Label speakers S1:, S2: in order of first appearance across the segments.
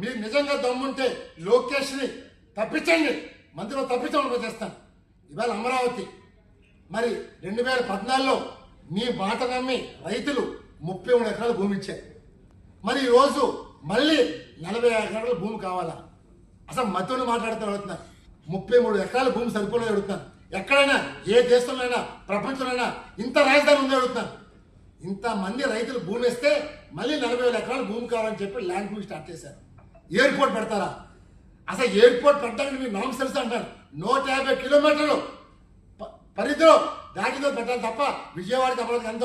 S1: మీరు నిజంగా దమ్ముంటే లోకేష్ని తప్పించండి. మంత్రిలో తప్పించమని చేస్తాను. ఇవాళ అమరావతి మరి రెండు వేల పద్నాలుగులో మీ మాట నమ్మి రైతులు ముప్పై మూడు ఎకరాల భూమి ఇచ్చారు మరి ఈరోజు మళ్ళీ నలభై ఎకరాల భూమి కావాలా? అసలు మతుని మాట్లాడుతూ అడుగుతున్నారు. ముప్పై మూడు ఎకరాల భూమి సరిపోలేదు అడుగుతాను ఎక్కడైనా ఏ దేశంలోనైనా ప్రపంచంలోనైనా ఇంత రాజధాని ఉంది అడుగుతాను ఇంతమంది రైతులు భూమి ఇస్తే మళ్ళీ నలభై వేల ఎకరాలు భూమి కావాలని చెప్పి ల్యాండ్ భూమి స్టార్ట్ చేశారు. ఎయిర్పోర్ట్ పెడతారా? అసలు ఎయిర్పోర్ట్ పెట్టడానికి మీరు నామ్స్ తెలుసు అంటారు? నూట యాభై కిలోమీటర్లు ప- పరిధిలో దాటితో పెట్టాలి తప్ప విజయవాడకి అమరావతికి ఎంత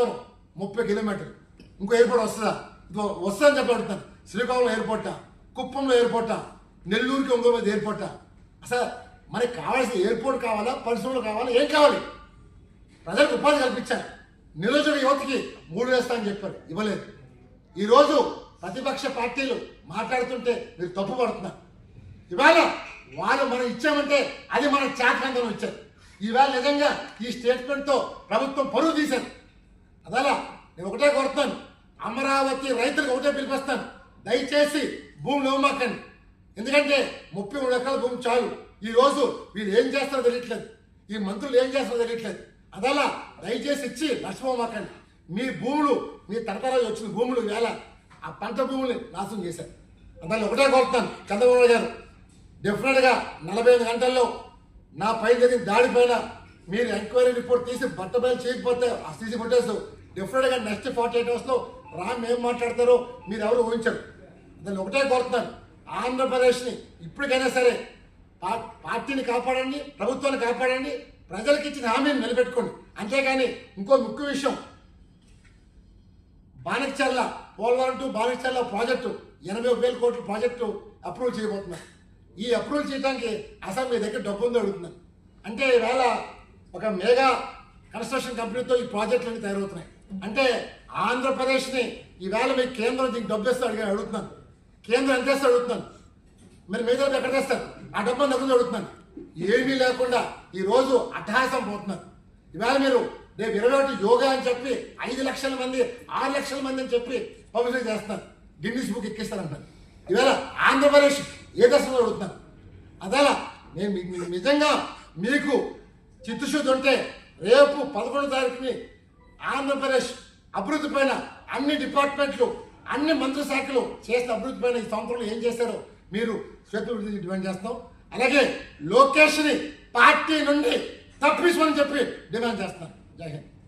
S1: ముప్పై కిలోమీటర్లు. ఇంకో ఎయిర్పోర్ట్ వస్తుందా? ఇదిగో వస్తుందని చెప్పి అడుగుతాను శ్రీకాకుళం ఎయిర్పోర్టా? కుప్పంలో ఎయిర్పోర్టా? నెల్లూరుకి ఒంగోలు మీద ఎయిర్పోర్టా? అసలు మనకి కావాల్సిన ఎయిర్పోర్ట్ కావాలా? పరిశ్రమలు కావాలా? ఏం కావాలి? ప్రజలకు ఉపాధి కల్పించాలి. నిరుద్యోగ యువతకి మూడు వేస్తా అని చెప్పారు. ఇవ్వలేదు. ఈరోజు ప్రతిపక్ష పార్టీలు మాట్లాడుతుంటే మీరు తప్పు పడుతున్నారు. ఇవాళ వాళ్ళు మనం ఇచ్చామంటే అది మన చాకందనం ఇచ్చారు. ఈవేళ నిజంగా ఈ స్టేట్మెంట్తో ప్రభుత్వం పరువు తీశారు. అదలా నేను ఒకటే కోరుతాను అమరావతి రైతులకు ఒకటే పిలిపిస్తాను. దయచేసి భూములు ఇవ్వమాకండి ఎందుకంటే ముప్పై మూడు ఎకరాల భూమి చాలు. ఈ రోజు వీళ్ళు ఏం చేస్తారో తెలియట్లేదు. ఈ మంత్రులు ఏం చేస్తారో తెలియట్లేదు. అదలా దయచేసి ఇచ్చి నష్టపోమాకండి మీ భూములు మీ తరతరాలు వచ్చిన భూములు వేళ ఆ పంట భూముల్ని నాశనం చేశారు అందులో ఒకటే కోరుతాను చంద్రబాబు గారు డెఫినెట్గా నలభై ఐదు గంటల్లో నా పైన జరిగిన దాడి పైన మీరు ఎంక్వైరీ రిపోర్ట్ తీసి బట్ట బయలు చేయకపోతే తీసి సీసీ డెఫినెట్గా నెక్స్ట్ ఫార్టీ ఎయిట్ అవర్స్లో రామ్ ఏం మాట్లాడతారో మీరు ఎవరు ఊహించరు. అందులో ఒకటే కోరుతున్నాను ఆంధ్రప్రదేశ్ని ఇప్పటికైనా సరే పా- పార్టీని కాపాడండి ప్రభుత్వాన్ని కాపాడండి ప్రజలకు ఇచ్చిన హామీని నిలబెట్టుకోండి. అంతేగాని ఇంకో ముఖ్య విషయం బానక్చర్ల పోలవరం టు బానక్చర్ల ప్రాజెక్టు ఎనభై వేల కోట్ల ప్రాజెక్టు అప్రూవ్ చేయబోతున్నారు ఈ అప్రూవ్ చేయడానికి అసలు మీ దగ్గర డబ్బు ఉందో అడుగుతున్నాను అంటే ఈవేళ ఒక మెగా కన్స్ట్రక్షన్ కంపెనీతో ఈ ప్రాజెక్టులన్నీ తయారవుతున్నాయి. అంటే ఆంధ్రప్రదేశ్ని ఈవేళ మీ కేంద్రం దీనికి డబ్బు ఇస్తే అడిగి అడుగుతున్నాను కేంద్రం ఎంత ఇస్తే అడుగుతున్నాను మరి మీద ఎక్కడ తెస్తారు? ఆ డబ్బు దగ్గర అడుగుతున్నాను ఏమీ లేకుండా ఈ రోజు అట్టహాసం పోతున్నారు ఈవేళ మీరు రేపు ఇరవై ఒకటి యోగా అని చెప్పి ఐదు లక్షల మంది ఆరు లక్షల మంది అని చెప్పి పబ్లిసిటీ చేస్తున్నారు గిన్నీస్ బుక్ ఎక్కిస్తారంటారు ఇవాళ ఆంధ్రప్రదేశ్ ఏ దశలో అడుగుతున్నాను? అదలా నేను నిజంగా మీకు చిత్తశుద్ధి ఉంటే రేపు పదకొండు తారీఖుని ఆంధ్రప్రదేశ్ అభివృద్ధి పైన అన్ని డిపార్ట్మెంట్లు అన్ని మంత్రి శాఖలు చేసిన అభివృద్ధి పైన ఈ సంవత్సరంలో ఏం చేశారో మీరు శ్వేత డిమాండ్ చేస్తాం. అలాగే లోకేష్ని పార్టీ నుండి తప్పించమని చెప్పి డిమాండ్ చేస్తాను. জয় হিন্দ